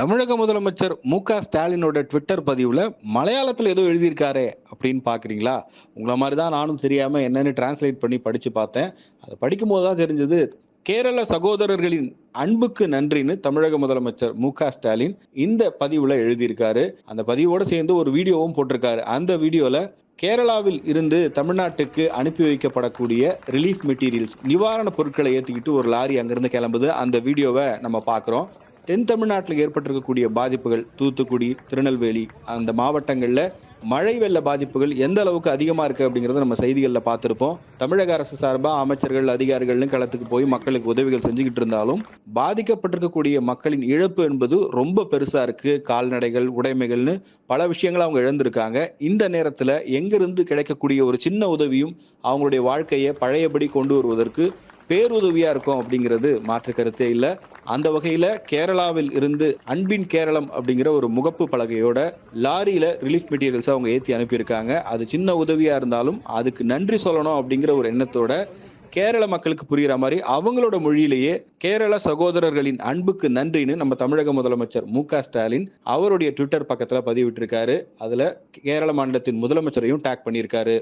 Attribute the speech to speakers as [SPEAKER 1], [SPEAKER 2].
[SPEAKER 1] தமிழக முதலமைச்சர் மு க ஸ்டாலினோட ட்விட்டர் பதிவில் மலையாளத்தில் ஏதோ எழுதியிருக்காரே அப்படின்னு பார்க்குறீங்களா உங்களை மாதிரி தான் நானும் தெரியாமல் என்னென்னு டிரான்ஸ்லேட் பண்ணி படித்து பார்த்தேன். அதை படிக்கும்போது தான் தெரிஞ்சது. கேரள சகோதரர்களின் அன்புக்கு நன்றின்னு தமிழக முதலமைச்சர் மு க ஸ்டாலின் இந்த பதிவில் எழுதியிருக்காரு. அந்த பதிவோடு சேர்ந்து ஒரு வீடியோவும் போட்டிருக்காரு. அந்த வீடியோவில் கேரளாவில் இருந்து தமிழ்நாட்டுக்கு அனுப்பி வைக்கப்படக்கூடிய ரிலீஃப் மெட்டீரியல்ஸ் நிவாரணப் பொருட்களை ஏற்றிக்கிட்டு ஒரு லாரி அங்கிருந்து கிளம்புது. அந்த வீடியோவை நம்ம பார்க்குறோம் தென் தமிழ்நாட்டில் ஏற்பட்டிருக்கக்கூடிய பாதிப்புகள் தூத்துக்குடி திருநெல்வேலி அந்த மாவட்டங்களில் மழை வெள்ள பாதிப்புகள் எந்த அளவுக்கு அதிகமாக இருக்குது அப்படிங்கிறத நம்ம செய்திகளில் பார்த்துருப்போம். தமிழக அரசு சார்பாக அமைச்சர்கள் அதிகாரிகள்னு களத்துக்கு போய் மக்களுக்கு உதவிகள் செஞ்சுக்கிட்டு இருந்தாலும் பாதிக்கப்பட்டிருக்கக்கூடிய மக்களின் இழப்பு என்பது ரொம்ப பெருசாக இருக்குது கால்நடைகள் உடைமைகள்னு பல விஷயங்களை அவங்க இழந்திருக்காங்க. இந்த நேரத்தில் எங்கிருந்து கிடைக்கக்கூடிய ஒரு சின்ன உதவியும் அவங்களுடைய வாழ்க்கையை பழையபடி கொண்டு வருவதற்கு பேருதவியாக இருக்கும் அப்படிங்கிறது மாற்று கருத்தே இல்லை. அந்த வகையில் கேரளாவில் இருந்து அன்பின் கேரளம் அப்படிங்கிற ஒரு முகப்பு பலகையோட லாரியில் ரிலீஃப் மெட்டீரியல்ஸை அவங்க ஏற்றி அனுப்பியிருக்காங்க. அது சின்ன உதவியாக இருந்தாலும் அதுக்கு நன்றி சொல்லணும் அப்படிங்கிற ஒரு எண்ணத்தோட கேரள மக்களுக்கு புரிகிற மாதிரி அவங்களோட மொழியிலேயே கேரள சகோதரர்களின் அன்புக்கு நன்றின்னு நம்ம தமிழக முதலமைச்சர் மு ஸ்டாலின் அவருடைய ட்விட்டர் பக்கத்தில் பதிவிட்டிருக்காரு. அதில் கேரள மாநிலத்தின் முதலமைச்சரையும் டேக் பண்ணியிருக்காரு.